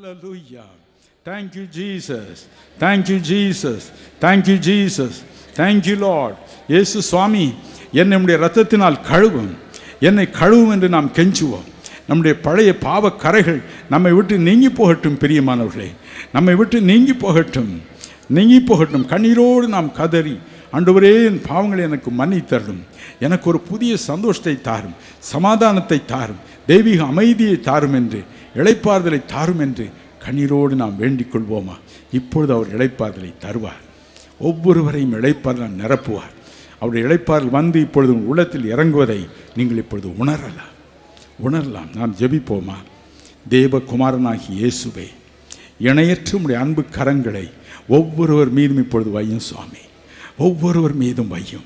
Hallelujah. Thank you, Jesus. Thank you, Jesus. Thank you, Jesus. Thank you, Lord. இயேசு சுவாமி என்னை நம்முடைய ரத்தத்தினால் கழுவும் என்னை கழுவும் என்று நாம் கெஞ்சுவோம் நம்முடைய பழைய பாவ கரைகள் நம்மை விட்டு நீங்கி போகட்டும் பிரியமானவர்களே நம்மை விட்டு நீங்கி போகட்டும் நீங்கி போகட்டும் கண்ணீரோடு நாம் கதறி அன்றுவரே என் பாவங்களை எனக்கு மன்னித்தரணும் எனக்கு ஒரு புதிய சந்தோஷத்தை தாரும் சமாதானத்தை தாரும் தெய்வீக அமைதியை தாரும் என்று இழைப்பார்தலை தாரும் என்று கண்ணீரோடு நாம் வேண்டிக் கொள்வோமா இப்பொழுது அவர் இழைப்பார்தலை தருவார். ஒவ்வொருவரையும் இளைப்பாறுதல் நிரப்புவார். அவருடைய இழைப்பார்கள் வந்து இப்பொழுது உங்கள் உள்ளத்தில் இறங்குவதை நீங்கள் இப்பொழுது உணரலாம். உணரலாம். நாம் ஜெபிப்போமா? தேவகுமாரனாகி இயேசுவே இணையற்ற உடைய அன்பு கரங்களை ஒவ்வொருவர் மீதும் இப்பொழுது வையும் சுவாமி. ஒவ்வொருவர் மீதும் வையும்.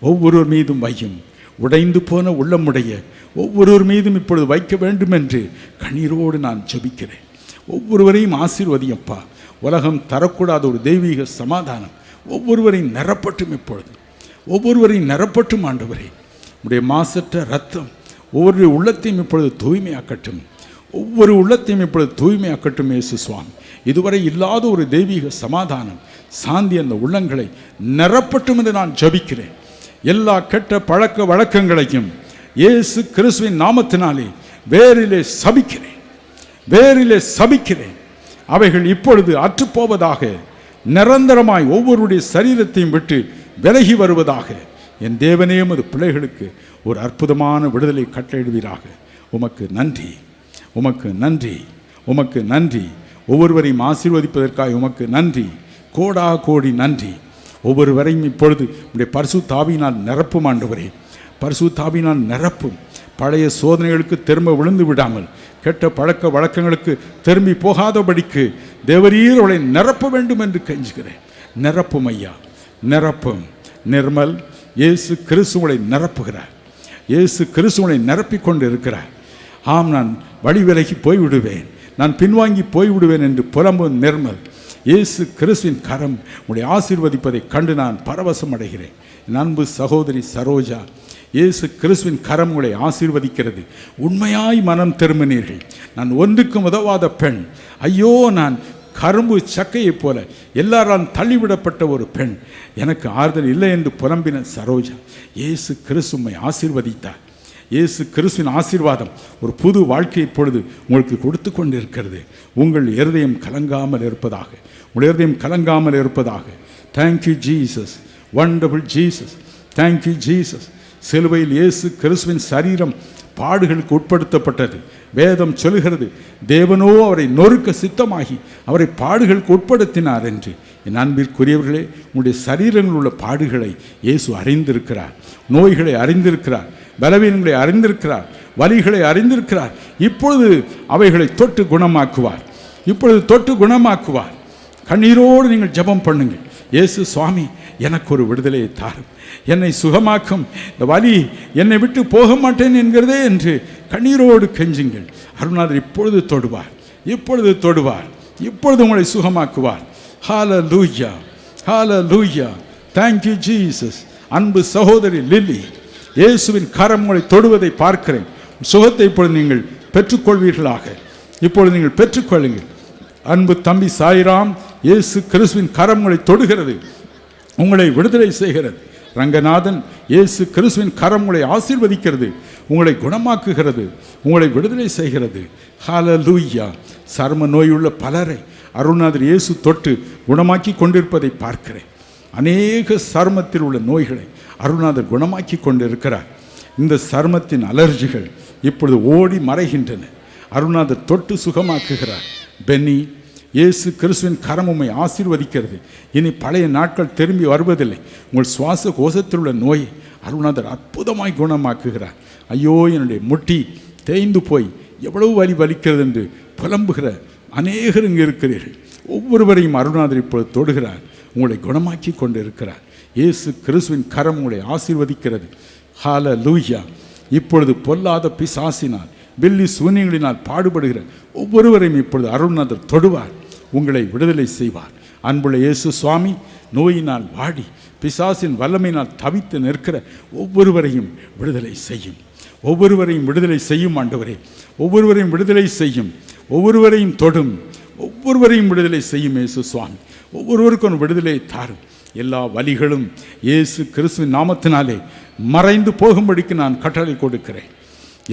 ஒவ்வொருவர் மீதும் வையும் உடைந்து போன உள்ளமுடைய ஒவ்வொருவர் மீதும் இப்பொழுது வைக்க வேண்டும் என்று கண்ணீரோடு நான் ஜபிக்கிறேன். ஒவ்வொருவரையும் ஆசீர்வதியப்பா உலகம் தரக்கூடாத ஒரு தெய்வீக சமாதானம் ஒவ்வொருவரையும் நிரப்பட்டும் இப்பொழுது. ஒவ்வொருவரையும் நிரப்பட்டும் ஆண்டவரே. உடைய மாசற்ற ரத்தம் ஒவ்வொரு உள்ளத்தையும் இப்பொழுது தூய்மையாக்கட்டும். ஒவ்வொரு உள்ளத்தையும் இப்பொழுது தூய்மையாக்கட்டும் இயேசு சுவாமி. இதுவரை இல்லாத ஒரு தெய்வீக சமாதானம் சாந்தி அந்த உள்ளங்களை நிரப்பட்டும் என்று நான் ஜபிக்கிறேன். எல்லா கெட்ட பழக்க வழக்கங்களையும் இயேசு கிறிஸ்துவின் நாமத்தினாலே வேரிலே சபிக்கிறேன். வேரிலே சபிக்கிறேன். அவைகள் இப்பொழுது அற்றுப்போவதாக நிரந்தரமாய் ஒவ்வொருடைய சரீரத்தையும் விட்டு விலகி வருவதாக என் தேவனே உமது பிள்ளைகளுக்கு ஒரு அற்புதமான விடுதலை கட்டளையிடுவீராக. உமக்கு நன்றி. உமக்கு நன்றி. உமக்கு நன்றி. ஒவ்வொருவரையும் ஆசீர்வதிப்பதற்காக உமக்கு நன்றி. கோடா கோடி நன்றி. ஒவ்வொருவரையும் இப்பொழுது உடைய பரிசு தாவினால் நிரப்பும் ஆண்டவரே. பரிசு தாவினால் நிரப்பும். பழைய சோதனைகளுக்கு திரும்ப விழுந்து விடாமல் கெட்ட பழக்க வழக்கங்களுக்கு திரும்பி போகாதபடிக்கு தேவரீர் அவளை நிரப்ப வேண்டும் என்று கெஞ்சுகிறேன். நிரப்பும் ஐயா நிரப்பும். நிர்மல் இயேசு கிறிஸ்துவனை நிரப்புகிறார். இயேசு கிறிஸ்துவனை நிரப்பிக் கொண்டு இருக்கிறார் ஆம் நான் வழி விலகி போய்விடுவேன். நான் பின்வாங்கி போய்விடுவேன் என்று புலம்பும் நிர்மல் இயேசு கிறிஸ்துவின் கரம் உடைய ஆசீர்வதிப்பதை கண்டு நான் பரவசம் அடைகிறேன். நண்பு அன்பு சகோதரி சரோஜா இயேசு கிறிஸ்துவின் கரம் உங்களை ஆசீர்வதிக்கிறது. உண்மையாய் மனம் திரும்பினீர்கள். நான் ஒன்றுக்கும் உதவாத பெண். ஐயோ நான் கரும்பு சக்கையைப் போல எல்லாரால் தள்ளிவிடப்பட்ட ஒரு பெண். எனக்கு ஆறுதல் இல்லை என்று புலம்பின சரோஜா இயேசு கிறிஸ்துமை ஆசீர்வதித்தார். இயேசு கிறிஸ்துவின் ஆசீர்வாதம் ஒரு புது வாழ்க்கை இப்பொழுது உங்களுக்கு கொடுத்து கொண்டிருக்கிறது. உங்கள் இருதயம் கலங்காமல் இருப்பதாக. உங்கள் இருதயம் கலங்காமல் இருப்பதாக. Thank you Jesus wonderful Jesus thank you Jesus சிலுவையில் இயேசு கிறிஸ்துவின் சரீரம் பாடுகளுக்கு உட்படுத்தப்பட்டது. வேதம் சொல்கிறது தேவனோ அவரை நொறுக்க சித்தமாகி அவரை பாடுகளுக்கு உட்படுத்தினார் என்று. என் அன்பிற்குரியவர்களே உங்களுடைய சரீரங்களில் உள்ள பாடுகளை இயேசு அறிந்திருக்கிறார் நோய்களை அறிந்திருக்கிறார். பலவீனங்களை அறிந்திருக்கிறார் வலிகளை அறிந்திருக்கிறார். இப்பொழுது அவைகளை தொட்டு குணமாக்குவார். இப்பொழுது தொட்டு குணமாக்குவார். கண்ணீரோடு நீங்கள் ஜெபம் பண்ணுங்கள். இயேசு சுவாமி எனக்கு ஒரு விடுதலையை தாரும். என்னை சுகமாக்கும். இந்த வலி என்னை விட்டு போக மாட்டேன் என்கிறதே என்று கண்ணீரோடு கெஞ்சுங்கள். அருணாதர் இப்பொழுது தொடுவார். இப்பொழுது தொடுவார். இப்பொழுது உங்களை சுகமாக்குவார். ஹால லூயா ஹால லூயா தேங்க்யூ ஜீசஸ் அன்பு சகோதரி லில்லி. இயேசுவின் கரம் உங்களை தொடுவதை பார்க்கிறேன். சுகத்தை இப்பொழுது நீங்கள் பெற்றுக்கொள்வீர்களாக. இப்பொழுது நீங்கள் பெற்றுக்கொள்ளுங்கள். அன்பு தம்பி சாய்ராம் இயேசு கிறிஸ்துவின் கரம் உங்களை தொடுகிறது. உங்களை விடுதலை செய்கிறது. ரங்கநாதன் இயேசு கிறிஸ்துவின் கரம் உங்களை ஆசீர்வதிக்கிறது. உங்களை குணமாக்குகிறது. உங்களை விடுதலை செய்கிறது. ஹalleluya. சர்ம நோயுள்ள பலரை அருணாதர் இயேசு தொட்டு குணமாக்கி கொண்டிருப்பதை பார்க்கிறேன். அநேக சர்மத்தில் உள்ள நோய்களை அருணாதர் குணமாக்கி கொண்டிருக்கிறார் இந்த சர்மத்தின் அலர்ஜிகள் இப்பொழுது ஓடி மறைகின்றன. அருணாதர் தொட்டு சுகமாக்குகிறார். பென்னி இயேசு கிறிஸ்துவின் கரம் உம்மை ஆசீர்வதிக்கிறது. இனி பழைய நாட்கள் திரும்பி வருவதில்லை. உங்கள் சுவாச கோஷத்தில் உள்ள நோயை அருணாதர் அற்புதமாய் குணமாக்குகிறார். ஐயோ என்னுடைய முட்டி தேய்ந்து போய் எவ்வளவு வலி வலிக்கிறது என்று புலம்புகிற அநேகர் இங்கே இருக்கிறீர்கள். ஒவ்வொருவரையும் அருணாதர் இப்பொழுது தொடுகிறார். உங்களை குணமாக்கி கொண்டு இருக்கிறார் இயேசு கிறிஸ்துவின் கரம் உங்களை ஆசீர்வதிக்கிறது. ஹால லூயா இப்பொழுது பொல்லாத பிசாசினால் வெள்ளி சூன்யங்களினால் பாடுபடுகிற ஒவ்வொருவரையும் இப்பொழுது அருள்நாதர் தொடுவார் உங்களை விடுதலை செய்வார். அன்புள்ள இயேசு சுவாமி நோயினால் வாடி பிசாசின் வல்லமையினால் தவித்து நிற்கிற ஒவ்வொருவரையும் விடுதலை செய்யும். ஒவ்வொருவரையும் விடுதலை செய்யும் ஆண்டவரே ஒவ்வொருவரையும் விடுதலை செய்யும் ஒவ்வொருவரையும் தொடும் ஒவ்வொருவரையும் விடுதலை செய்யும் இயேசு சுவாமி. ஒவ்வொருவருக்கும் விடுதலை தாரும். எல்லா வலிகளும் இயேசு கிறிஸ்துவின் நாமத்தினாலே மறைந்து போகும்படிக்கு நான் கட்டளை கொடுக்கிறேன்.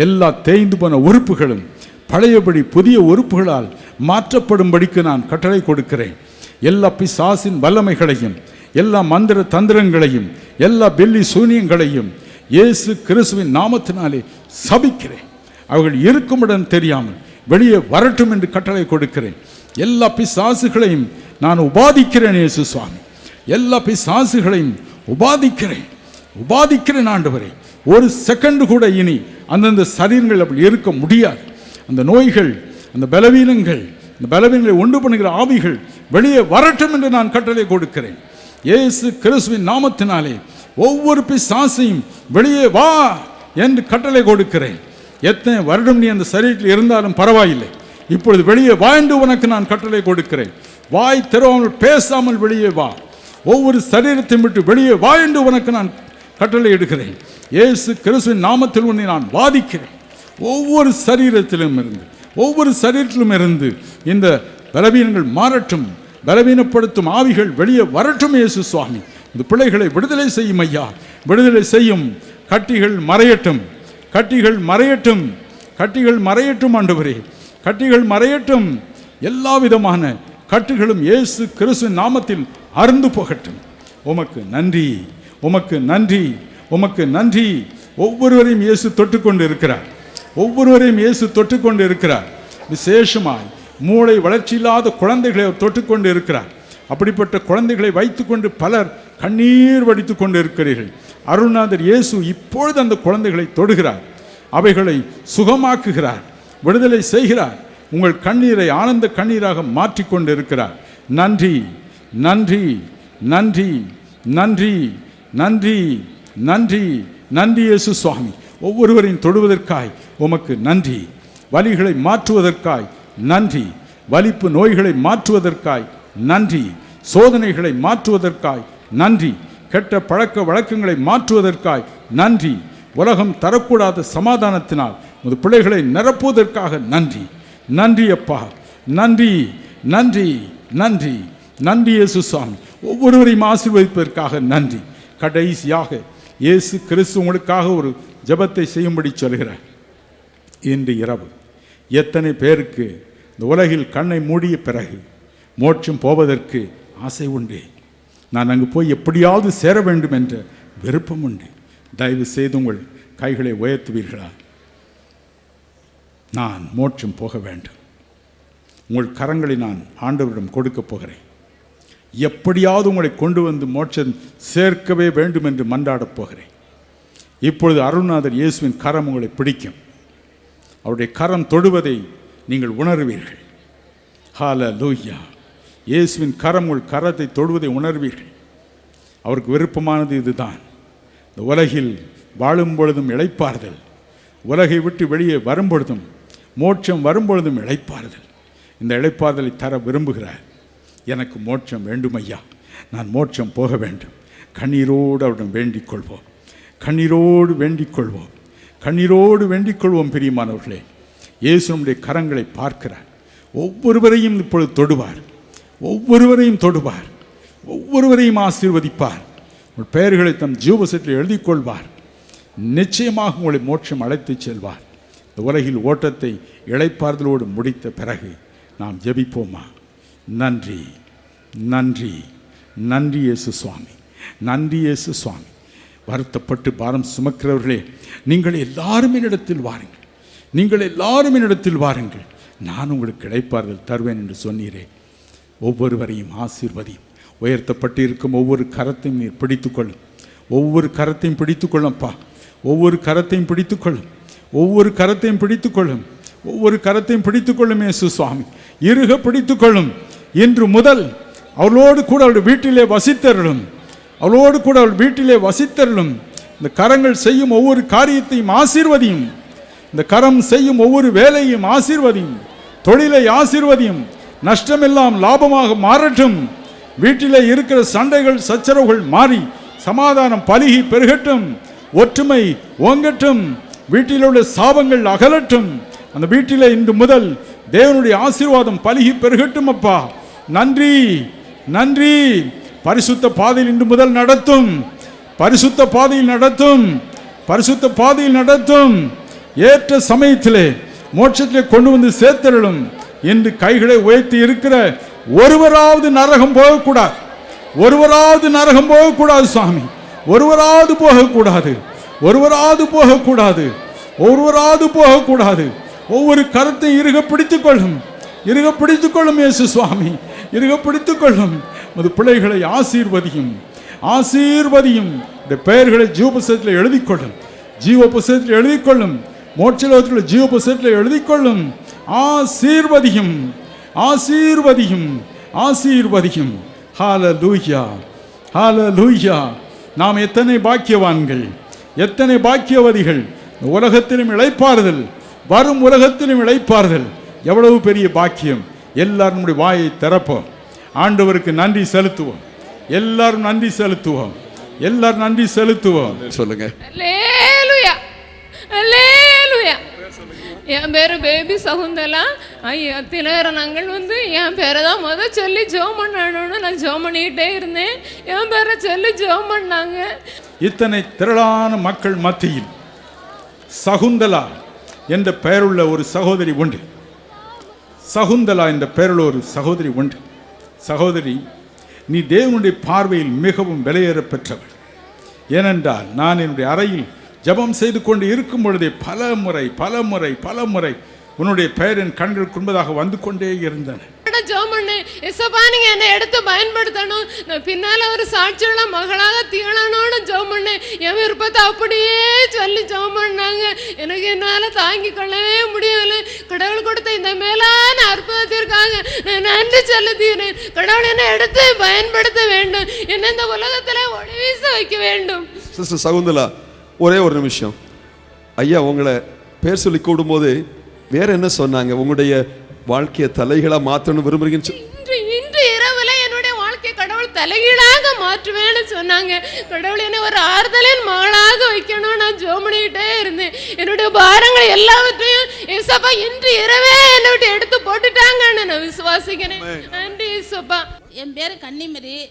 எல்லா தேய்ந்து போன உறுப்புகளும் பழையபடி புதிய உறுப்புகளால் மாற்றப்படும்படிக்கு நான் கட்டளை கொடுக்கிறேன். எல்லா பிசாசின் வல்லமைகளையும் எல்லா மந்திர தந்திரங்களையும் எல்லா வெள்ளி சூனியங்களையும் இயேசு கிறிஸ்துவின் நாமத்தினாலே சபிக்கிறேன். அவர்கள் இருக்குமிடம் தெரியாமல் வெளியே வரட்டும் என்று கட்டளை கொடுக்கிறேன். எல்லா பிசாசுகளையும் நான் உபாதிக்கிறேன் இயேசு சுவாமி. எல்லா பிசாசுகளையும் உபாதிக்கிறேன். உபாதிக்கிறேன் ஆண்டவரே. ஒரு செகண்ட் கூட இனி அந்தந்த சரீரங்கள் அப்படி இருக்க முடியாது. அந்த நோய்கள் அந்த பலவீனங்கள் அந்த பலவீனங்களை ஒன்று பண்ணுகிற ஆவிகள் வெளியே வரட்டும் என்று நான் கட்டளை கொடுக்கிறேன். ஏசு கிறிஸ்துவின் நாமத்தினாலே ஒவ்வொரு பிசாசையும் வெளியே வா என்று கட்டளை கொடுக்கிறேன். எத்தனை வருடம் நீ அந்த சரீரத்தில் இருந்தாலும் பரவாயில்லை. இப்பொழுது வெளியே வா என்று உனக்கு நான் கட்டளை கொடுக்கிறேன். வாய் திறவாமல் பேசாமல் வெளியே வா. ஒவ்வொரு சரீரத்தையும் விட்டு வெளியே வா என்று உனக்கு நான் கட்டளை எடுக்கிறேன் இயேசு கிறிஸ்துவின் நாமத்தில் உன்னை நான் வாதிக்கிறேன். ஒவ்வொரு சரீரத்திலும் இருந்து ஒவ்வொரு சரீரத்திலும் இருந்து இந்த பலவீனங்கள் மாறட்டும் பலவீனப்படுத்தும் ஆவிகள் வெளியே வரட்டும் இயேசு சுவாமி. இந்த பிள்ளைகளை விடுதலை செய்யும் ஐயா விடுதலை செய்யும். கட்டிகள் மறையட்டும் கட்டிகள் மறையட்டும் கட்டிகள் மறையட்டும் ஆண்டவரே கட்டிகள் மறையட்டும். எல்லா விதமான கட்டுகளும் இயேசு கிறிஸ்து நாமத்தில் அருந்து போகட்டும். உமக்கு நன்றி உமக்கு நன்றி உமக்கு நன்றி. ஒவ்வொருவரையும் இயேசு தொட்டுக்கொண்டு இருக்கிறார். ஒவ்வொருவரையும் இயேசு தொட்டுக்கொண்டு இருக்கிறார். விசேஷமாய் மூளை வளர்ச்சி இல்லாத குழந்தைகளை தொட்டுக்கொண்டு இருக்கிறார். அப்படிப்பட்ட குழந்தைகளை வைத்துக்கொண்டு பலர் கண்ணீர் வடித்து கொண்டு இருக்கிறீர்கள் அருள்நாதர் இயேசு இப்பொழுது அந்த குழந்தைகளை தொடுகிறார். அவைகளை சுகமாக்குகிறார். விடுதலை செய்கிறார். உங்கள் கண்ணீரை ஆனந்த கண்ணீராக மாற்றிக்கொண்டு இருக்கிறார். நன்றி. நன்றி நன்றி நன்றி நன்றி நன்றி. நன்றி இயேசு சுவாமி. ஒவ்வொருவரையும் தொடுவதற்காய் உமக்கு நன்றி. வலிகளை மாற்றுவதற்காய் நன்றி. வலிப்பு நோய்களை மாற்றுவதற்காய் நன்றி. சோதனைகளை மாற்றுவதற்காய் நன்றி. கெட்ட பழக்க வழக்கங்களை மாற்றுவதற்காய் நன்றி. உலகம் தரக்கூடாத சமாதானத்தினால் உமது பிள்ளைகளை நிரப்புவதற்காக நன்றி. நன்றி அப்பா. நன்றி நன்றி நன்றி. நன்றி இயேசு சுவாமி. ஒவ்வொருவரையும் ஆசீர்வதிப்பதற்காக நன்றி. கடைசியாக இயேசு கிறிஸ்து உங்களுக்காக ஒரு ஜெபத்தை செய்யும்படி சொல்கிறார். இன்று இரவு எத்தனை பேருக்கு இந்த உலகில் கண்ணை மூடிய பிறகு மோட்சம் போவதற்கு ஆசை உண்டு. நான் அங்கு போய் எப்படியாவது சேர வேண்டும் என்ற விருப்பம் உண்டு. தயவு செய்து உங்கள் கைகளை உயர்த்துவீர்களா? நான் மோட்சம் போக வேண்டும். உங்கள் கரங்களை நான் ஆண்டவரிடம் கொடுக்கப் போகிறேன். எப்படியாவது உங்களை கொண்டு வந்து மோட்சம் சேர்க்கவே வேண்டும் என்று மன்றாடப் போகிறேன். இப்பொழுது அருள்நாதர் இயேசுவின் கரம் உங்களை பிடிக்கும். அவருடைய கரம் தொடுவதை நீங்கள் உணர்வீர்கள். ஹால லூயா இயேசுவின் கரம் உங்கள் கரத்தை தொடுவதை உணர்வீர்கள். அவருக்கு விருப்பமானது இதுதான். இந்த உலகில் வாழும் பொழுதும் இழைப்பார்கள். உலகை விட்டு வெளியே வரும்பொழுதும் மோட்சம் வரும்பொழுதும் இழைப்பார்கள். இந்த இழைப்பார்தலை தர விரும்புகிறார். எனக்கு மோட்சம் வேண்டும் ஐயா நான் மோட்சம் போக வேண்டும். கண்ணீரோடு அவரிடம் வேண்டிக் கொள்வோம் கண்ணீரோடு வேண்டிக் கொள்வோம் கண்ணீரோடு வேண்டிக் கொள்வோம் பிரியமானவர்களே. இயேசுனுடைய கரங்களை பார்க்கிறார். ஒவ்வொருவரையும் இப்பொழுது தொடுவார். ஒவ்வொருவரையும் தொடுவார். ஒவ்வொருவரையும் ஆசீர்வதிப்பார். உங்கள் பெயர்களை தம் ஜீவசத்தில் எழுதிக்கொள்வார். நிச்சயமாக உங்களை மோட்சம் அழைத்துச் செல்வார். இந்த உலகில் ஓட்டத்தை இளைப்பாறுதலோடு முடித்த பிறகு நாம் ஜெபிப்போமா? நன்றி நன்றி நன்றி இயேசு சுவாமி நன்றி இயேசு சுவாமி. வருத்தப்பட்டு பாரம் சுமக்கிறவர்களே நீங்கள் எல்லாரும் என்னிடத்தில் வாருங்கள். நீங்கள் எல்லாரும் என்னிடத்தில் வாருங்கள். நான் உங்களுக்கு கிடைப்பார்கள் தருவேன் என்று சொன்னீரே. ஒவ்வொருவரையும் ஆசீர்வதியும். உயர்த்தப்பட்டு இருக்கும் ஒவ்வொரு கரத்தையும் நீர் பிடித்துக்கொள்ளும். ஒவ்வொரு கரத்தையும் பிடித்துக்கொள்ளும்ப்பா ஒவ்வொரு கரத்தையும் பிடித்துக்கொள்ளும். ஒவ்வொரு கரத்தையும் பிடித்துக்கொள்ளும். ஒவ்வொரு கரத்தையும் பிடித்துக்கொள்ளும் ஏசு சுவாமி. இறுக பிடித்துக்கொள்ளும். இன்று முதல் அவளோடு கூட அவள் வீட்டிலே வசித்தருளும் அவளோடு கூட அவள் வீட்டிலே வசித்தருளும் இந்த கரங்கள் செய்யும் ஒவ்வொரு காரியத்தையும் ஆசீர்வதியும் இந்த கரம் செய்யும் ஒவ்வொரு வேலையும் ஆசீர்வதியும் தொழிலை ஆசீர்வதியும் நஷ்டமெல்லாம் லாபமாக மாறட்டும். வீட்டிலே இருக்கிற சண்டைகள் சச்சரவுகள் மாறி சமாதானம் பலுகி பெருகட்டும் ஒற்றுமை ஓங்கட்டும் வீட்டில் உள்ள சாபங்கள் அகலட்டும். அந்த வீட்டில் இன்று முதல் தேவனுடைய ஆசீர்வாதம் பலுகி பெருகட்டும் அப்பா. நன்றி நன்றி. பரிசுத்த பாதையில் இன்று முதல் நடத்தும். பரிசுத்த பாதையில் நடத்தும். பரிசுத்த பாதையில் நடத்தும். ஏற்ற சமயத்திலே மோட்சத்திலே கொண்டு வந்து சேர்த்தருளும். என்று கைகளை உயர்த்தி இருக்கிற ஒருவராவது நரகம் போகக்கூடாது. ஒருவராவது நரகம் போகக்கூடாது சுவாமி ஒருவராவது போகக்கூடாது. ஒருவராவது போகக்கூடாது. ஒருவராவது போகக்கூடாது. ஒவ்வொரு கருத்தை இருக பிடித்துக் கொள்ளும். இருக பிடித்துக்கொள்ளும் இயேசு சுவாமி இருக பிடித்துக்கொள்ளும். அது உமது பிள்ளைகளை ஆசீர்வதியும் ஆசீர்வதியும். இந்த பெயர்களை ஜீவ புஸ்தகத்தில் எழுதிக் ஜீவ புஸ்தகத்தில் எழுதிக்கொள்ளும். மோட்சலோகத்தில் ஜீவ புஸ்தகத்தில் ஆசீர்வதியும் ஆசீர்வதியும் ஆசீர்வதியும். ஆசீர்வதியும் ஆசீர்வதியும் ஹால ஹalleluya. நாம் எத்தனை பாக்கியவான்கள் எத்தனை பாக்கியவதிகள். இந்த உலகத்திலும் இழைப்பார்கள் வரும் உலகத்திலும் இழைப்பார்கள் எவ்வளவு பெரிய பாக்கியம். எல்லாரும் நம்முடைய வாயை திறப்போம். ஆண்டவருக்கு நன்றி செலுத்துவோம். எல்லாரும் நன்றி செலுத்துவோம். எல்லாரும் நன்றி செலுத்துவோம். சொல்லுங்க. என் பேரு பேபி சகுந்தலா. ஐயா தினகரனங்கள் வந்து என் பேரை தான் முத சொல்லி ஜோம் பண்ணணும்னு நான் ஜோம் பண்ணிக்கிட்டே இருந்தேன். என் பேரை சொல்லி ஜோம் பண்ணாங்க. இத்தனை திரளான மக்கள் மத்தியில் சகுந்தலா என்ற பெயருள்ள ஒரு சகோதரி உண்டு. சகுந்தலா என்ற பெயரில் ஒரு சகோதரி உண்டு. சகோதரி நீ தேவனுடைய பார்வையில் மிகவும் விலையேற பெற்றவள். ஏனென்றால் நான் என்னுடைய அறையில் ஜெபம் செய்து கொண்டு இருக்கும் பொழுதே பல முறை பல முறை பல முறை உன்னுடைய பெயர் என் கண்களுக்கு முன்பதாக வந்து கொண்டே இருந்தன. நான் ஜோம் பண்ணேன் எசப்பா நீங்க என்னை எடுத்து பயன்படுத்தணும். நான் பின்னால ஒரு சாட்சியுள்ள மகளாக திகழணும்னு ஜோம் பண்ணேன் என் விருப்பத்தை அப்படியே சொல்லி ஜோம் பண்ணாங்க எனக்கு என்னால தாங்கி கொள்ளவே முடியல கடவுள் கொடுத்த இந்த மேலான அற்புதத்திற்காக நான் நன்றி செலுத்துகிறேன் கடவுள் என்னை எடுத்து பயன்படுத்த வேண்டும். என்ன இந்த உலகத்துல ஒளி வீச வைக்க வேண்டும். சிஸ்டர் சகுந்தலா ஒரே ஒரு நிமிஷம். ஐயா உங்களை பேர் சொல்லி கூடும்போது வேற என்ன சொன்னாங்க? உங்களுடைய வாழ்க்கையை தலைகளா மாற்றணும் விரும்புறீங்கன்னு சொ- இன்று இன்று இரவுல என்னுடைய வாழ்க்கை கடவுள் தலைகீழாக மாற்றுவேன்னு சொன்னாங்க. கடவுள் என்னை ஒரு ஆறுதலின் மகளாக வைக்கணும் நான் ஜோமனிக்கிட்டே இருந்தேன். என்னுடைய பாரங்கள் எல்லாவற்றையும் ஏசப்பா இன்று இரவே என்னை விட்டு எடுத்து போட்டுட்டாங்கன்னு நான் விசுவாசிக்கிறேன். நன்றி ஏசப்பா. என் பேர் கன்னிமரி.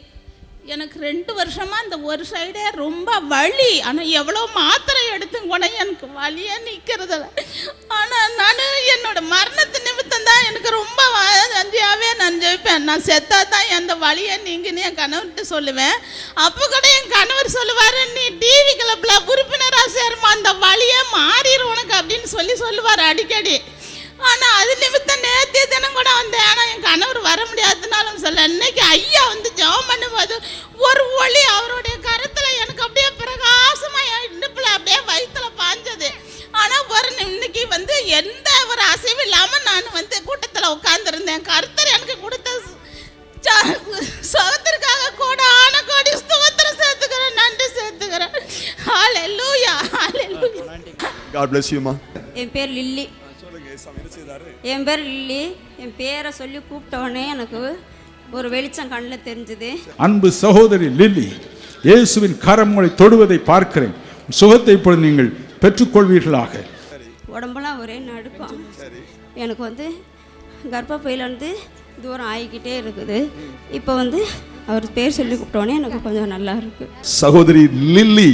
எனக்கு ரெண்டு வருஷமாக இந்த ஒரு சைடே ரொம்ப வலி. ஆனால் எவ்வளோ மாத்திரை எடுத்தும் கூட எனக்கு வலியே நிற்கிறதில்ல ஆனால் நான் என்னோட மரணத்து நிமித்தம் தான் எனக்கு ரொம்ப நஞ்சியாகவே நான் ஜெயிப்பேன். நான் செத்தா தான் எந்த வழியை நீங்கன்னு என் கணவர்கிட்ட சொல்லுவேன். அப்போ கூட என் கணவர் சொல்லுவார் நீ டிவி கிளப்பில் உறுப்பினராக சேருமா அந்த வழியை மாறிடும் உனக்கு அப்படின்னு சொல்லி சொல்லுவார் அடிக்கடி. ஆனா அது நிமித்தம் நேத்திய தினம் கூட வந்தேன். ஆனா என் கணவர் வர முடியாதுனாலும் சொல்ல இன்னைக்கு ஐயா வந்து ஜெபம் பண்ணும்போது ஒரு ஒளி அவருடைய கருத்துல எனக்கு அப்படியே பிரகாசமா என் இடுப்புல அப்படியே வயித்துல பாஞ்சது. ஆனா ஒரு இன்னைக்கு வந்து எந்த ஒரு அசைவும் இல்லாம நான் வந்து கூட்டத்துல உட்கார்ந்திருந்தேன். கருத்தர் எனக்கு கொடுத்த சகத்திற்காக கூட ஆன கோடி ஸ்தோத்திரம் சேர்த்துக்கிறேன் நன்றி சேர்த்துக்கிறேன் hallelujah hallelujah God bless you மா என் பேர் லில்லி. என் பேர் லில்லி. என் பேரை சொல்லி கூப்பிட்ட உடனே எனக்கு ஒரு வெளிச்சம் கண்ணில் தெரிஞ்சுது. அன்பு சகோதரி லில்லி இயேசுவின் கரம் உங்களை தொடுவதை பார்க்கிறேன். சுகத்தை இப்பொழுது நீங்கள் பெற்றுக்கொள்வீர்களாக. உடம்பெல்லாம் ஒரே நடுக்கம். எனக்கு வந்து கர்ப்பப்பையிலேருந்து தூரம் ஆகிக்கிட்டே இருக்குது. இப்போ வந்து அவர் பேர் சொல்லி கூப்பிட்ட உடனே எனக்கு கொஞ்சம் நல்லா இருக்கு. சகோதரி லில்லி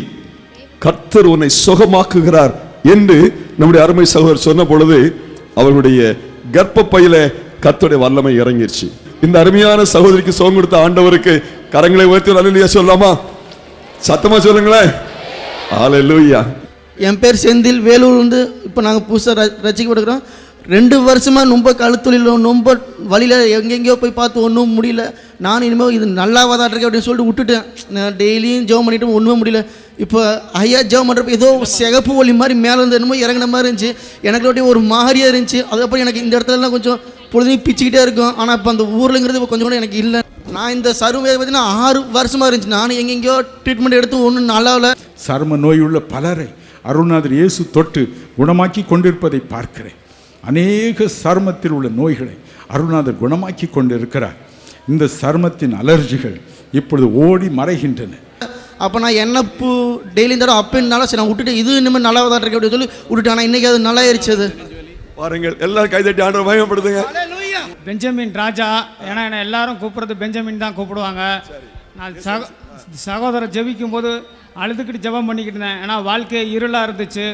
கர்த்தர் உன்னை சுகமாக்குகிறார் என்று நம்முடைய அருமை சகோதரர் சொன்ன பொழுது அவர்களுடைய கர்ப்பப்பையில கத்துடைய வல்லமை இறங்கிருச்சு. இந்த அருமையான சகோதரிக்கு சோகம் கொடுத்த ஆண்டவருக்கு கரங்களை உயர்த்தி அலுவலியா சொல்லலாமா? சத்தமா சொல்லுங்களேன். ஹalleluya என் பேர் செந்தில் வேலூர் வந்து இப்போ நாங்கள் புதுசாக ரசிக்கப்படுகிறோம் ரெண்டு வருஷமாக ரொம்ப கழுத்தொழிலும் ரொம்ப வழியில் எங்கெங்கேயோ போய் பார்த்து ஒன்றும் முடியல. நானும் இனிமேல் இது நல்லா இருக்கு அப்படின்னு சொல்லிட்டு விட்டுட்டேன். நான் டெய்லியும் ஜெபம் பண்ணிட்டு ஒன்றுமே முடியல. இப்போ ஐயா ஜெபம் பண்ணுறப்ப ஏதோ சிகப்பு ஒளி மாதிரி மேலே இருந்து என்னமோ இறங்கின மாதிரி இருந்துச்சு. எனக்கு அப்படியே ஒரு மாதிரியாக இருந்துச்சு. அதுக்கப்புறம் எனக்கு இந்த இடத்துலலாம் கொஞ்சம் பொழுதையும் பிச்சுக்கிட்டே இருக்கும். ஆனால் இப்போ அந்த ஊர்லங்கிறது கொஞ்சம் கூட எனக்கு இல்லை. நான் இந்த சரும பார்த்தீங்கன்னா ஆறு வருஷமாக இருந்துச்சு. நானும் எங்கெங்கேயோ ட்ரீட்மெண்ட் எடுத்து ஒன்றும் நல்லா சரும நோயுள்ள பலரை அருணாதர் இயேசு தொட்டு குணமாக்கி கொண்டிருப்பதை பார்க்கிறேன். அநேக சர்மத்தில் உள்ள நோய்களை அருணாதர் குணமாக்கி கொண்டிருக்கிறார். இந்த சர்மத்தின் அலர்ஜிகள் இப்பொழுது ஓடி மறைகின்றன. அப்போ நான் எண்ணெய் பூ டெய்லி தடவை அப்படின்னாலும் சரி நான் விட்டுட்டு இது இனிமேல் நல்லா தான் இருக்கு அப்படின்னு சொல்லி விட்டுட்டேன் ஆனால் இன்றைக்கி அது நல்லா ஆயிடுச்சு அது. பாருங்கள் எல்லாரும் கைதட்டி ஆண்டவர் மகிமைப்படுத்துங்க. பெஞ்சமின் ராஜா ஏன்னா என்னை எல்லாரும் கூப்பிடுறது பெஞ்சமின் தான் கூப்பிடுவாங்க. நான் சக சகோதரர் ஜெபிக்கும் போது அழுதுகிட்டு ஜெபம் பண்ணிக்கிட்டு இருந்தேன். ஏன்னா வாழ்க்கை இருளாக இருந்துச்சு.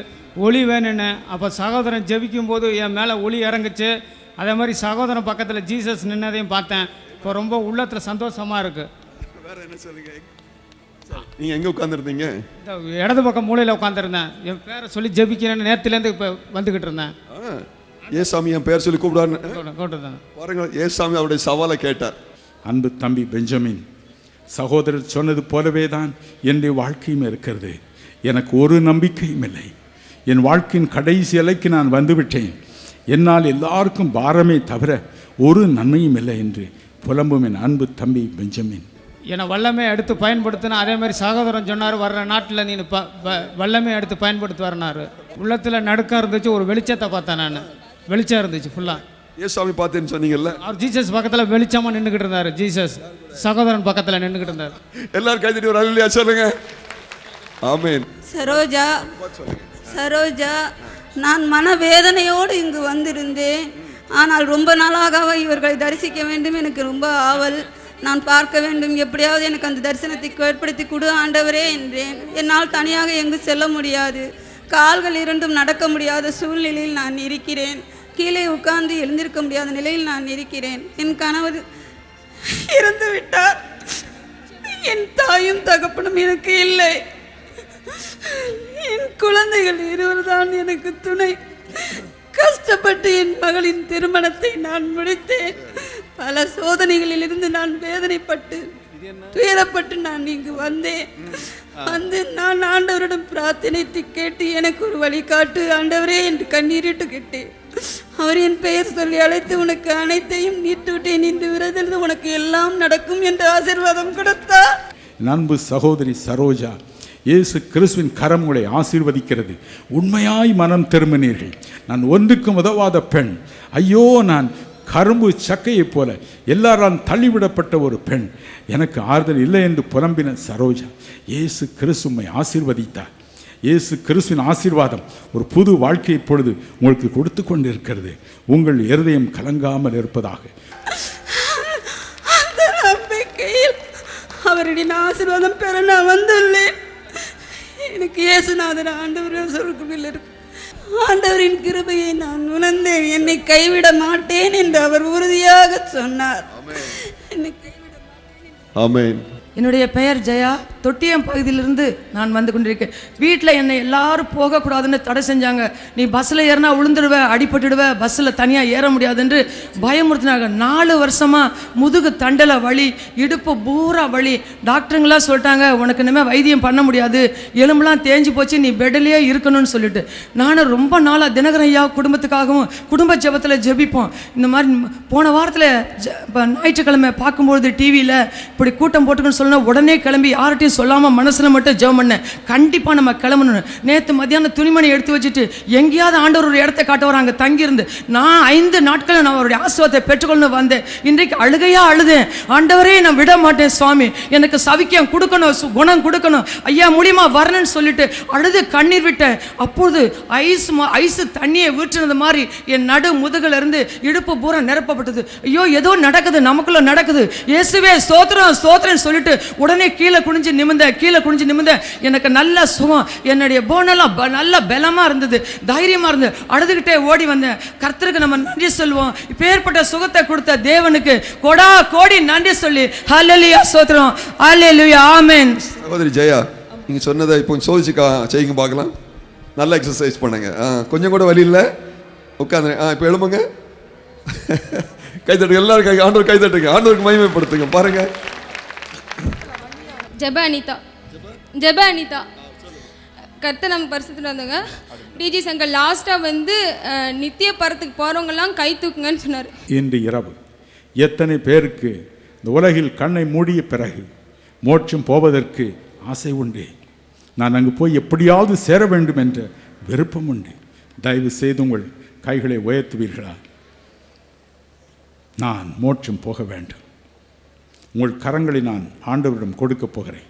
ஒளி வேணும்னு. அப்போ சகோதரன் ஜெபிக்கும் போது என் மேலே ஒளி இறங்குச்சு. அதே மாதிரி சகோதரன் பக்கத்தில் ஜீசஸ் நின்னதையும் பார்த்தேன். இப்போ ரொம்ப உள்ளத்தில் சந்தோஷமாக இருக்குது வேற என்ன சொல்லுங்க? நீங்க எங்க உட்கார்ந்துருந்தீங்க? இந்த இடது பக்கம் மூலையில் உட்காந்துருந்தேன் என் பேரை சொல்லி ஜெபிக்கிறேன்னு நேற்றுலேருந்து இப்போ வந்துக்கிட்டு இருந்தேன். ஏசாமி என் பேர் சொல்லி கூப்பிடாரு கூப்பிட்டு பாருங்க ஏசாமி அவருடைய சவாலை கேட்டார். அன்பு தம்பி பெஞ்சமின் சகோதரர் சொன்னது போலவே தான் என்னுடைய வாழ்க்கையும் இருக்கிறது. எனக்கு ஒரு நம்பிக்கையும் இல்லை. என் வாழ்க்கையின் கடைசி எல்லைக்கு நான் வந்துவிட்டேன். என்னால் எல்லாருக்கும் பாரமே தவிர ஒரு நன்மையும் இல்லை என்று புலம்பும் என் அன்பு தம்பி பெஞ்சமின். என்னை வல்லமே எடுத்து பயன்படுத்தினா அதே மாதிரி சகோதரன் சொன்னார் வர்ற நாட்டில் நீ ப வல்லமே எடுத்து பயன்படுத்தி வரனாரு உள்ளத்தில் நடுக்கம் இருந்துச்சு ஒரு வெளிச்சத்தை பார்த்தேன் நான். வெளிச்சம் இருந்துச்சு ஃபுல்லாக ஏசாமி பார்த்தேன்னு சொன்னீங்கல்ல? அவர் ஜீசஸ் பக்கத்தில் வெளிச்சமாக நின்றுக்கிட்டு இருந்தார் ஜீசஸ். சகோதரன் பக்கத்தில் நின்றுக்கிட்டு இருந்தார். எல்லாரும் கைதட்டி ஒரு அல்லையா சொல்லுங்க. ஆமென். சரோஜா. சரோஜா நான் மனவேதனையோடு இங்கு வந்திருந்தேன். ஆனால் ரொம்ப நாளாக இவர்களை தரிசிக்க வேண்டும் எனக்கு ரொம்ப ஆவல். நான் பார்க்க வேண்டும் எப்படியாவது எனக்கு அந்த தரிசனத்தை ஏற்படுத்தி கொடு ஆண்டவரே என்றேன். என்னால் தனியாக எங்கு செல்ல முடியாது. கால்கள் இரண்டும் நடக்க முடியாத சூழ்நிலையில் நான் இருக்கிறேன். கீழே உட்கார்ந்து எழுந்திருக்க முடியாத நிலையில் நான் இருக்கிறேன். என் கணவர் இறந்துவிட்டார். என் தாயும் தகப்பனும் எனக்கு இல்லை. என் குழந்தைகள் இருவர் தான் எனக்கு துணை. கஷ்டப்பட்டு என் மகளின் திருமணத்தை நான் முடித்தேன். பல சோதனைகளில் இருந்து நான் வேதனைப்பட்டு துயரப்பட்டு நான் இங்கு வந்தேன். வந்து நான் ஆண்டவரிடம் பிரார்த்தனைத்து கேட்டு எனக்கு ஒரு வழிகாட்டு. ஆண்டவரே என்று கண்ணீரிட்டு கேட்டேன். அவர் என் பெயர் சொல்லி அழைத்து உனக்கு அனைத்தையும் நீட்டுவிட்டேன். இந்த விரதிலிருந்து உனக்கு எல்லாம் நடக்கும் என்று ஆசீர்வாதம் கொடுத்தார். நண்பு சகோதரி சரோஜா இயேசு கிறிஸ்துவின் கரம் உங்களை ஆசீர்வதிக்கிறது. உண்மையாய் மனம் திரும்பினீர்கள். நான் ஒன்றுக்கும் உதவாத பெண். ஐயோ நான் கரும்பு சக்கையைப் போல எல்லாரால் தள்ளிவிடப்பட்ட ஒரு பெண். எனக்கு ஆறுதல் இல்லை என்று புலம்பின சரோஜா இயேசு கிறிஸ்துமை ஆசீர்வதித்தார். இயேசு கிறிஸ்துவின் ஆசீர்வாதம் ஒரு புது வாழ்க்கை பொழுது உங்களுக்கு கொடுத்து கொண்டிருக்கிறது. உங்கள் இருதயம் கலங்காமல் இருப்பதாக. அந்த அவருடைய ஆசீர்வாதம் பெற நான் வந்துள்ளேன். எனக்கு இயேசுநாதன் ஆண்டவர் இருக்கு. ஆண்டவரின் கிருபையை நான் உணர்ந்தேன். என்னை கைவிட மாட்டேன் என்று அவர் உறுதியாக சொன்னார். என்னை கைவிட ஆமென். என்னுடைய பெயர் ஜெயா. தொட்டியம் பகுதியிலிருந்து நான் வந்து கொண்டிருக்கேன். வீட்டில் என்னை எல்லாரும் போகக்கூடாதுன்னு தடை செஞ்சாங்க. நீ பஸ்ஸில் ஏறினா விழுந்துடுவ அடிபட்டுடுவ பஸ்ஸில் தனியாக ஏற முடியாது என்று பயமுறுத்தினாங்க. நாலு வருஷமாக முதுகு தண்டலை வலி இடுப்பு பூரா வலி. டாக்டருங்களாம் சொல்லிட்டாங்க உனக்கு இனிமேல் வைத்தியம் பண்ண முடியாது. எலும்புலாம் தேஞ்சு போச்சு நீ பெட்டிலேயே இருக்கணும்னு சொல்லிட்டு. நானும் ரொம்ப நாளாக தினகரன் ஐயா குடும்பத்துக்காகவும் குடும்ப ஜெபத்தில் ஜெபிப்போம். இந்த மாதிரி போன வாரத்தில் ஜ- ஞாயிற்றுக்கிழமை பார்க்கும்பொழுது டிவியில் இப்படி கூட்டம் போட்டுக்கணும்னு சொல்லணும் உடனே கிளம்பி யார்கிட்டையும் சொல்லாமல் மனசில் மட்டும் ஜெபம் பண்ணேன் கண்டிப்பாக நம்ம கிளம்பணும் நேற்று மத்தியானம் துணிமணி எடுத்து வச்சுட்டு எங்கேயாவது ஆண்டவர் ஒரு இடத்த காட்டுவார் அங்கே தங்கியிருந்து. நான் ஐந்து நாட்களில் நான் அவருடைய ஆசுவத்தை பெற்றுக்கொள்ளணும் வந்தேன். இன்றைக்கு அழுகையா அழுதேன். ஆண்டவரே நான் விட மாட்டேன் சுவாமி. எனக்கு சவிக்கியம் கொடுக்கணும் குணம் கொடுக்கணும். ஐயா முடியுமா வரணும்னு சொல்லிட்டு அழுது கண்ணீர் விட்டேன். அப்போது ஐஸ் ஐஸ் தண்ணியை ஊற்றினது மாதிரி என் நடு முதுகுல இருந்து இடுப்பு பூரா நிரப்பப்பட்டது. ஐயோ ஏதோ நடக்குது நமக்குள்ள நடக்குது. இயேசுவே சோத்திரம் ஸ்தோத்திரம் சொல்லிட்டு உடனே கீழே குனிஞ்சு நிமிந்த கீழே குனிஞ்சு நிமிந்த எனக்கு நல்ல சுகம் என்னுடைய போனெல்லாம் ப- நல்ல பலமா இருந்தது தைரியமாக இருந்தது. அழுதுகிட்டே ஓடி வந்தேன். கர்த்தருக்கு நம்ம நன்றி சொல்லுவோம். இப்பேற்பட்ட சுகத்தை கொடுத்த தேவனுக்கு கொடா கோடி நன்றி சொல்லி ஹலலியா ஸ்தோத்திரம் ஹலலியா ஆமேன் சகோதரி ஜெயா நீங்க சொன்னதை இப்போ சோதிச்சுக்கா செய்யுங்க பார்க்கலாம். நல்லா எக்ஸசைஸ் பண்ணுங்க. ஆ, கொஞ்சம் கூட வழி இல்லை. உட்காந்து ஆ இப்போ எழும்புங்க. கைத்தட்டுங்க எல்லாரும் கை ஆண்டவர் கைத்தட்டுங்க ஆண்டவருக்கு மகிமைப்படுத்துங்க. பாருங்க. ஜெப அனிதா. ஜெப? அனிதா. கர்த்தர் நம்ம பரிசுத்தில் வந்தாங்க. டிஜி சங்கர் லாஸ்ட்டாக வந்து நித்திய பரத்துக்கு போகிறவங்கலாம் கை தூக்குங்கன்னு சொன்னார். இன்று இரவு எத்தனை பேருக்கு இந்த உலகில் கண்ணை மூடிய பிறகு மோட்சம் போவதற்கு ஆசை உண்டு. நான் அங்கு போய் எப்படியாவது சேர வேண்டும் என்ற விருப்பம் உண்டு. தயவு செய்து உங்கள் கைகளை உயர்த்துவீர்களா? நான் மோட்சம் போக வேண்டும். உங்கள் கரங்களை நான் ஆண்டவரிடம் கொடுக்க போகிறேன்.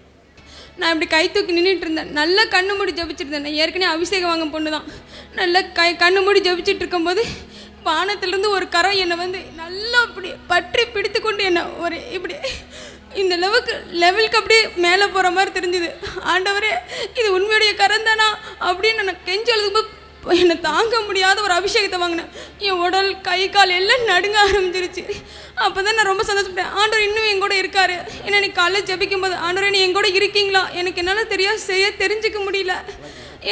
நான் இப்படி கை தூக்கி நின்றுட்டு இருந்தேன். நல்லா கண்ணு மூடி ஜபிச்சிருந்தேன். நான் ஏற்கனவே அபிஷேகம் வாங்க பொண்ணு தான். நல்லா கை கண்ணு மூடி ஜபிச்சுட்டு இருக்கும்போது வானத்திலிருந்து ஒரு கரம் என்னை வந்து நல்லா அப்படி பற்றி பிடித்து கொண்டு என்னை ஒரு இப்படி இந்த லெவலுக்கு லெவலுக்கு அப்படியே மேலே போகிற மாதிரி தெரிஞ்சுது. ஆண்டவரே இது உண்மையுடைய கரம் தானா அப்படின்னு நான் கெஞ்சி எழுதும்போது என்னை தாங்க முடியாத ஒரு அபிஷேகத்தை வாங்கினேன். என் உடல் கை கால் எல்லாம் நடுங்க ஆரம்பிச்சிருச்சு. அப்போ தான் நான் ரொம்ப சந்தோஷப்பட்டேன். ஆண்டவர் இன்னும் என் கூட இருக்காரு. ஏன்னா நீ காலைல ஜபிக்கும் போது ஆண்டவர் நீ என் கூட இருக்கீங்களா? எனக்கு என்னால் தெரியாது செய்ய தெரிஞ்சுக்க முடியல.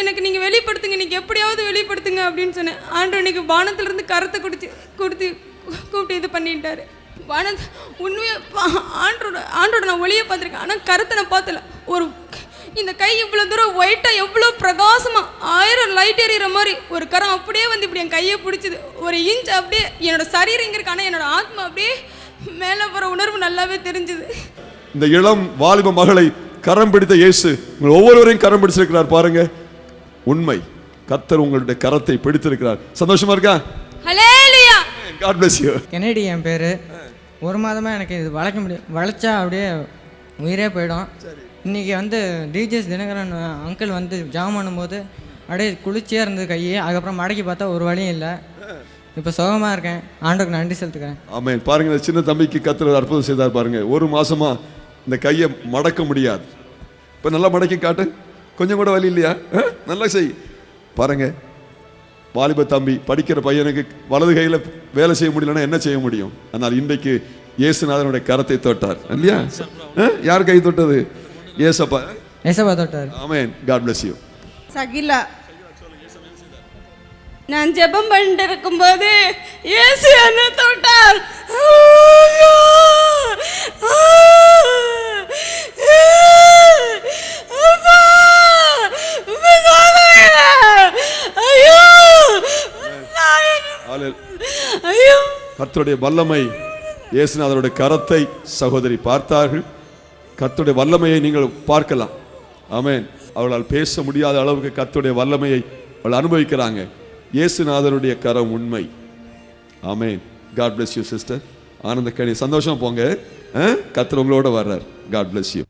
எனக்கு நீங்கள் வெளிப்படுத்துங்க. நீங்கள் எப்படியாவது வெளிப்படுத்துங்க அப்படின்னு சொன்னேன். ஆண்டவர் இன்னைக்கு வானத்திலிருந்து கரத்தை கொடுத்து கொடுத்து கூப்பிட்டு இது பண்ணிட்டாரு. வான உண்மையாக ஆண்டோட ஆண்டோட நான் ஒளியை பார்த்துருக்கேன். ஆனால் கருத்தை நான் பார்த்தல ஒரு இந்த கை இவ்வளோ தூரம் ஒயிட்டாக எவ்வளோ பிரகாசமாக ஆயிரம் லைட் எறிகிற மாதிரி ஒரு கரம் அப்படியே வந்து இப்படி என் கையை பிடிச்சிது. ஒரு இன்ச் அப்படியே என்னோட சரீரம் இங்கே இருக்கு ஆனால் என்னோட ஆத்மா அப்படியே மேலே போகிற உணர்வு நல்லாவே தெரிஞ்சுது. இந்த இளம் வாலிப மகளை கரம் பிடித்த இயேசு உங்கள் ஒவ்வொருவரையும் கரம் பிடிச்சிருக்கிறார் பாருங்க. உண்மை கர்த்தர் உங்களுடைய கரத்தை பிடித்திருக்கிறார். சந்தோஷமா இருக்கா? Hallelujah God bless you. Kennedy என் பேர். ஒரு மாதமாக எனக்கு இது வளைக்க முடியும் வளைச்சா அப்படியே உயிரே போயிடும். இன்றைக்கி வந்து டிஜேஸ் தினகரன் அங்கிள் வந்து ஜாம் பண்ணும்போது அப்படியே குளிர்ச்சியாக இருந்தது கையே. அதுக்கப்புறம் மடக்கி பார்த்தா ஒரு வழியும் இல்லை. இப்போ சுகமாக இருக்கேன். ஆண்டுக்கு நன்றி செலுத்துக்கிறேன். ஆமாம் பாருங்கள் சின்ன தம்பிக்கு கத்துறது அற்புதம் செய்தார் பாருங்கள் ஒரு மாதமாக இந்த கையை மடக்க முடியாது. இப்போ நல்லா மடக்கி காட்டு. கொஞ்சம் கூட வழி இல்லையா? நல்லா செய். பாருங்க வாலிப தம்பி படிக்கிற பையனுக்கு வலது கையில் வேலை செய்ய முடியலன்னா என்ன செய்ய முடியும்? ஆனால் இன்றைக்கு இயேசுநாதனுடைய கரத்தை தொட்டார். இல்லையா? யார் கை தொட்டது? ஏசப்பா ஏசப்பா தொட்டார் amen God bless you. Shakila. நான் ஜெபம் பண்ணிட்டு இருக்கும்போது இயேசு என்ன தொட்டார்! கர்த்தருடைய வல்லமை இயேசுநாதருடைய கரத்தை சகோதரி பார்த்தார்கள். கத்துடைய வல்லமையை நீங்கள் பார்க்கலாம். ஆமேன். அவளால் பேச முடியாத அளவுக்கு கத்துடைய வல்லமையை அவள் அனுபவிக்கிறாங்க. இயேசுநாதருடைய கரம் உண்மை. Amen. God bless you sister Anantha Kani சந்தோஷம் போங்க. கர்த்தர் உங்களோட வர்றார். God bless you